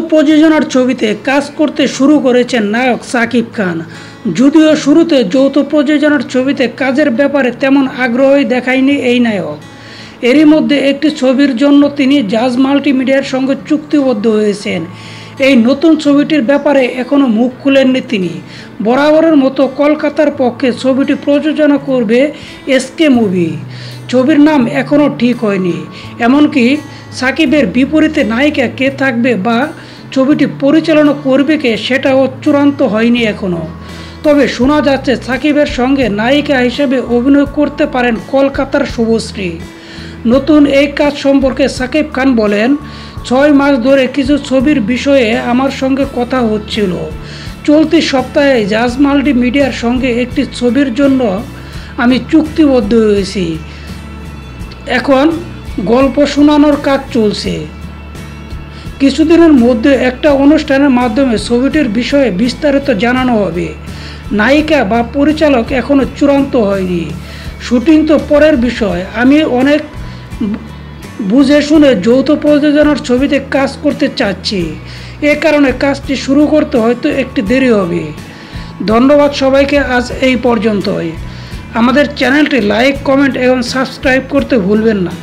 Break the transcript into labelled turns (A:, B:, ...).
A: প্রযোজনার ছবিতে কাজ করতে শুরু করেছেন নায়ক সাকিব খান। যদিও শুরুতে যৌথ প্রযোজনার ছবিতে কাজের ব্যাপারে তেমন আগ্রহই দেখায়নি এই নায়ক। এরই মধ্যে একটি ছবির জন্য তিনি জাজ মাল্টিমিডিয়ার সঙ্গে চুক্তিবদ্ধ হয়েছেন। এই নতুন ছবিটির ব্যাপারে এখনও মুখ খুলেননি তিনি। বরাবরের মতো কলকাতার পক্ষে ছবিটি প্রযোজনা করবে এসকে মুভি। ছবির নাম এখনও ঠিক হয়নি। এমনকি সাকিবের বিপরীতে নায়িকা কে থাকবে বা ছবিটি পরিচালনা করবে কে সেটাও চূড়ান্ত হয়নি এখনও তবে শোনা যাচ্ছে সাকিবের সঙ্গে নায়িকা হিসেবে অভিনয় করতে পারেন কলকাতার শুভশ্রী। নতুন এই কাজ সম্পর্কে সাকিব খান বলেন, ছয় মাস ধরে কিছু ছবির বিষয়ে আমার সঙ্গে কথা হচ্ছিল। চলতি সপ্তাহে জাজ মাল্টি মিডিয়ার সঙ্গে একটি ছবির জন্য আমি চুক্তিবদ্ধ হয়েছি। এখন গল্প শোনানোর কাজ চলছে। কিছুদিনের মধ্যে একটা অনুষ্ঠানের মাধ্যমে ছবিটির বিষয়ে বিস্তারিত জানানো হবে। নায়িকা বা পরিচালক এখনও চূড়ান্ত হয়নি। শুটিং তো পরের বিষয়। আমি অনেক বুঝে শুনে যৌথ প্রযোজনার ছবিতে কাজ করতে চাচ্ছি। এ কারণে কাজটি শুরু করতে হয়তো একটু দেরি হবে। ধন্যবাদ সবাইকে আজ এই পর্যন্তই। আমাদের চ্যানেলটি লাইক, কমেন্ট এবং সাবস্ক্রাইব করতে ভুলবেন না।